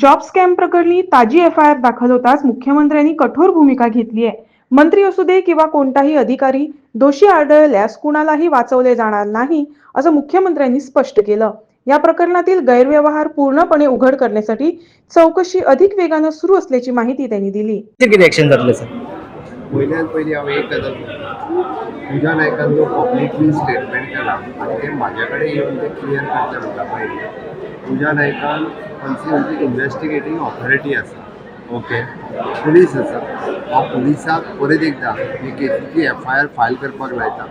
Job scam प्रकरणी ताजी F I R दाखल होताच मुख्यमंत्र्यांनी कठोर भूमिका घेतली आहे. मंत्री असू दे किंवा कोणताही अधिकारी दोषी आढळल्यास कुणालाही वाचवले जाणार नाही असं मुख्यमंत्र्यांनी स्पष्ट केलं. या प्रकरणातील गैरव्यवहार पूर्णपणे उघड करण्यासाठी चौकशी अधिक वेगानं सुरू असल्याची माहिती त्यांनी दिली. किती रिएक्शन जातले सर पहिल्यान पयलीं हांव एक गजाल पूजा नायकान जो पब्लिकली स्टेटमेंट केला. आनी ते म्हाजे कडेन येवन ते क्लियर करचे म्हणटा पयलीं पूजा नायकान खंयची खंयची इन्वेस्टिगेटींग ऑथॉरिटी आसा. ओके पुलीस आसा. ह्या पुलिसाक परत एकदां ही केसीची एफ आय आर फायल करपाक लायता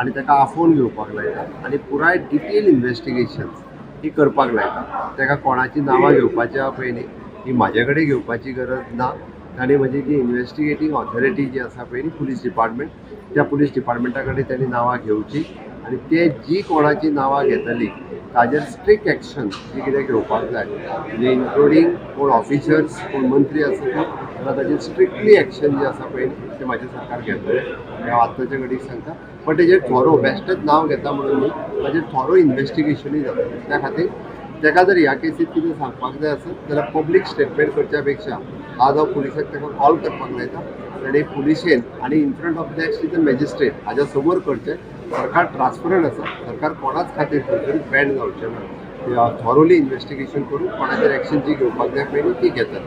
आनी ताका आफोवन घेवपाक लायता आनी पुराय डिटेल इन्वेस्टिगेशन्स ही करपाक लायता. ताका कोणाची नांवां घेवपाच्या पयलीं ही म्हाजे कडेन घेवपाची गरज ना. ताणी म्हणजे जी इन्वेस्टिगेटींग ऑथॉरिटी जी आसा पळय पुलीस डिपार्टमेंट त्या पुलीस डिपार्टमेंटा कडेन तांणी नांवां घेवची. आनी ते जी कोणाची नांवां घेतली ताजेर स्ट्रिक्ट एक्शन जी कितें घेवपाक जाय. म्हणजे इन्क्लुडींग कोण ऑफिसर्स कोण मंत्री आसा तो जाल्यार ताजेर स्ट्रिक्टली एक्शन जे आसा पळय ते म्हाजें सरकार घेतलें. हें हांव आतांच्या घडीक सांगता. पण तेजेर थोरो बेश्टेच नांव घेता म्हणून न्ही ताजेर थोरो इन्वेस्टिगेशनूय जाता. त्या खातीर ताका जर ह्या केसीत कितें सांगपाक जाय आसत जाल्यार पब्लीक स्टेटमेंट करच्या पेक्षा आज हांव पुलिसाक ताका कॉल करपाक लायता ताणे पुलिशेन आनी in front of the ex the magistrate हाज्या समोर करचें. सरकार ट्रान्सपरंट आसा सरकार कोणाच खातीर खंयतरी बॅन जावचें ना थॉरोली इन्व्हेस्टिगेशन करून कोणाचेर एक्शन जी घेवपाक जाय पयली ती घेतात.